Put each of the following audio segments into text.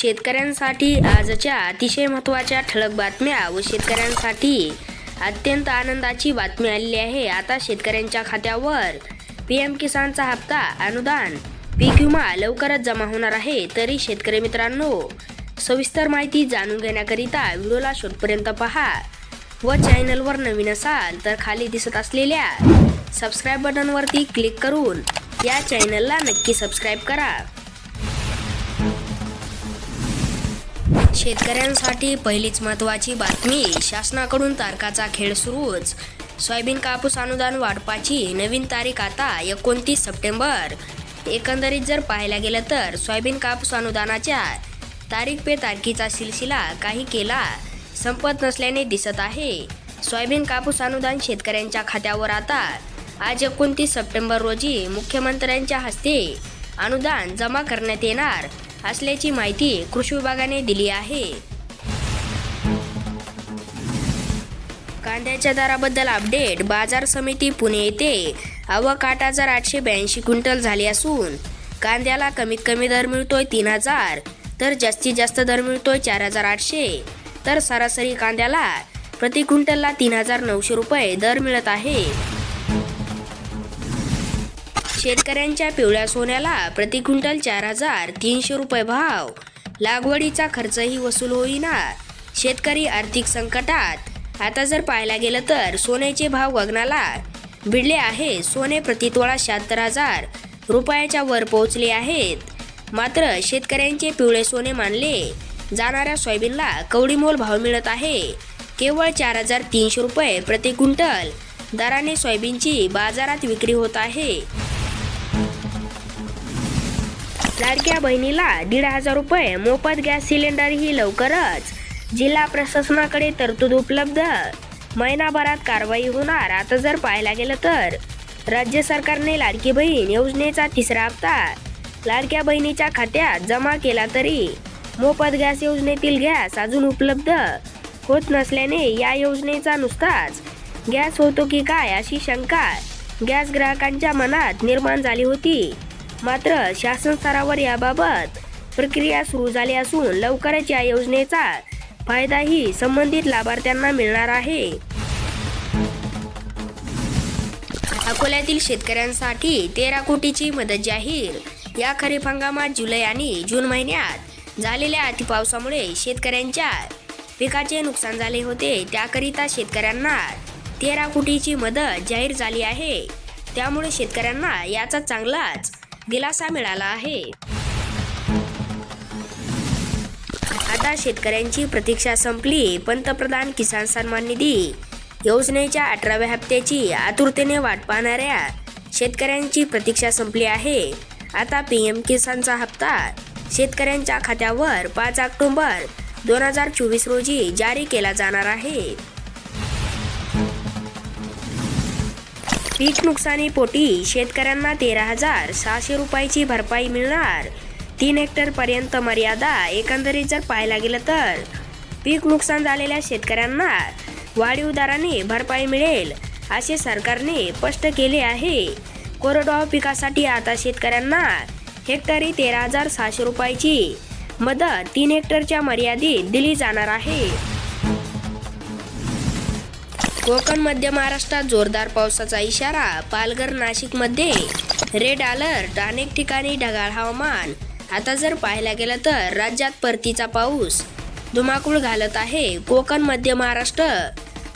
शेतकऱ्यांसाठी आजच्या अतिशय महत्त्वाच्या ठळक बातम्या व शेतकऱ्यांसाठी अत्यंत आनंदाची बातमी आलेली आहे. आता शेतकऱ्यांच्या खात्यावर पी एम किसानचा हप्ता अनुदान पीक विमा लवकरच जमा होणार आहे. तरी शेतकरी मित्रांनो सविस्तर माहिती जाणून घेण्याकरिता व्हिडिओला शेवटपर्यंत पहा व चॅनलवर नवीन असाल तर खाली दिसत असलेल्या सबस्क्राईब बटनवरती क्लिक करून या चॅनलला नक्की सबस्क्राईब करा. शेतकऱ्यांसाठी पहिलीच महत्त्वाची बातमी शासनाकडून तारखाचा खेळ सुरूच. सोयाबीन कापूस अनुदान वाटपाची नवीन तारीख आता एकोणतीस सप्टेंबर. एकंदरीत जर पाहायला गेलं तर सोयाबीन कापूस अनुदानाच्या तारीख पे तारखेचा सिलसिला काही केला संपत नसल्याने दिसत आहे. सोयाबीन कापूस अनुदान शेतकऱ्यांच्या खात्यावर आता. आज एकोणतीस सप्टेंबर रोजी मुख्यमंत्र्यांच्या हस्ते अनुदान जमा करण्यात येणार. असल्याची माहिती कृषी विभागाने दिली आहे. कांद्याच्या दराबद्दल अपडेट बाजार समिती पुणे येथे. आवक आठ हजार आठशे ब्याऐंशी क्विंटल झाली असून कांद्याला कमीत कमी दर मिळतोय तीन हजार तर जास्तीत जास्त दर मिळतोय चार हजार आठशे. तर सरासरी कांद्याला प्रति क्विंटलला तीन हजार नऊशे रुपये दर मिळत आहे. शेतकऱ्यांच्या पिवळ्या सोन्याला प्रति क्विंटल चार हजार तीनशे रुपये भाव. लागवडीचा खर्चही वसूल होईना शेतकरी आर्थिक संकटात. आता जर पाहायला गेलं तर सोन्याचे भाव गगनाला भिडले आहे सोने प्रतितोळा शहात्तर हजार रुपयाच्या वर पोहोचले आहेत. मात्र शेतकऱ्यांचे पिवळे सोने मानले जाणाऱ्या सोयाबीनला कवडीमोल भाव मिळत आहे. केवळ चार हजार तीनशे रुपये प्रति क्विंटल दराने सोयाबीनची बाजारात विक्री होत आहे. लाडक्या बहिणीला दीड हजार रुपये मोफत गॅस सिलेंडर ही लवकरच. जिल्हा प्रशासनाकडे तरतूद उपलब्ध. महिनाभरात कारवाई होणार आता जर पाहायला गेलं तर. राज्य सरकारने लाडकी बहीण योजनेचा तिसरा हप्ता लाडक्या बहिणीच्या खात्यात जमा केला तरी मोफत गॅस योजनेतील गॅस अजून उपलब्ध होत नसल्याने या योजनेचा नुसताच गॅस होतो की काय अशी शंका गॅस ग्राहकांच्या मनात निर्माण झाली होती. मात्र शासन स्तरावर याबाबत प्रक्रिया सुरू झाली असून लवकरच या योजनेचा फायदाही संबंधित लाभार्थ्यांना मिळणार आहे. अकोल्यातील शेतकऱ्यांसाठी तेरा कोटीची मदत जाहीर. या खरीप हंगामात जुलै आणि जून महिन्यात झालेल्या अतिपावसामुळे शेतकऱ्यांच्या पिकाचे नुकसान झाले होते. त्याकरिता शेतकऱ्यांना तेरा कोटीची मदत जाहीर झाली आहे. त्यामुळे शेतकऱ्यांना याचा चांगलाच दिलासा मिळाला आहे. आता शेतकऱ्यांची प्रतीक्षा संपली. पंतप्रधान किसान सन्मान निधी. योजनेच्या अठराव्या हप्त्याची आतुरतेने वाट पाहणाऱ्या शेतकऱ्यांची प्रतीक्षा संपली आहे. आता पी एम किसानचा हप्ता शेतकऱ्यांच्या खात्यावर पाच ऑक्टोबर दोन हजार चोवीस रोजी जारी केला जाणार आहे. पीक नुकसानीपोटी शेतकऱ्यांना तेरा हजार सहाशे रुपयाची भरपाई मिळणार. तीन हेक्टरपर्यंत मर्यादा एकंदरीत जर पाहायला गेलं तर पीक नुकसान झालेल्या शेतकऱ्यांना वाढीव दराने भरपाई मिळेल असे सरकारने स्पष्ट केले आहे. कोरडवाहू पिकासाठी आता शेतकऱ्यांना हेक्टरी तेरा हजार सहाशे रुपयाची मदत तीन हेक्टरच्या मर्यादित दिली जाणार आहे. कोकण मध्य महाराष्ट्रात जोरदार पावसाचा इशारा पालघर नाशिकमध्ये. रेड अलर्ट अनेक ठिकाणी ढगाळ हवामान. आता जर पाहायला गेलं तर राज्यात परतीचा पाऊस. धुमाकूळ घालत आहे कोकण मध्य महाराष्ट्र.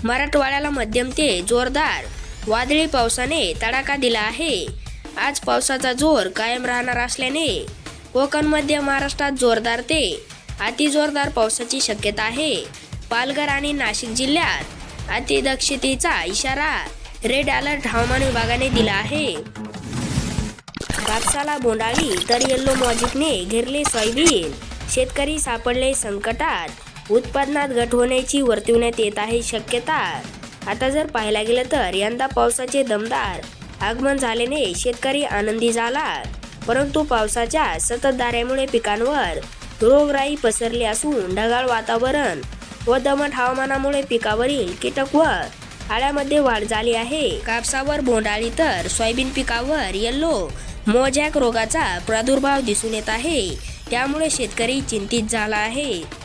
मराठवाड्याला मध्यम ते जोरदार. वादळी पावसाने तडाखा दिला आहे. आज पावसाचा जोर कायम राहणार असल्याने कोकण मध्य महाराष्ट्रात जोरदार ते अतिजोरदार पावसाची शक्यता आहे. पालघर आणि नाशिक जिल्ह्यात अतिदक्षतेचा इशारा रेड अलर्ट हवामान विभागाने दिला आहे. कापसाला बोंडाळी तर येल्लो मॉजिकने घेरले सोयाबीन. शेतकरी सापडले संकटात. उत्पादनात घट होण्याची वर्तवण्यात येत आहे शक्यता. आता जर पाहायला गेलं तर यंदा पावसाचे दमदार आगमन झाल्याने शेतकरी आनंदी झाला. परंतु पावसाच्या सतत दाऱ्यामुळे पिकांवर रोगराई पसरली असून ढगाळ वातावरण व दमट हवामानामुळे पिकावरील कीटक व आळ्यामध्ये वाढ झाली आहे. कापसावर बोंडाळी तर सोयाबीन पिकावर येल्लो मोजॅक रोगाचा प्रादुर्भाव दिसून येत आहे. त्यामुळे शेतकरी चिंतित झाला आहे.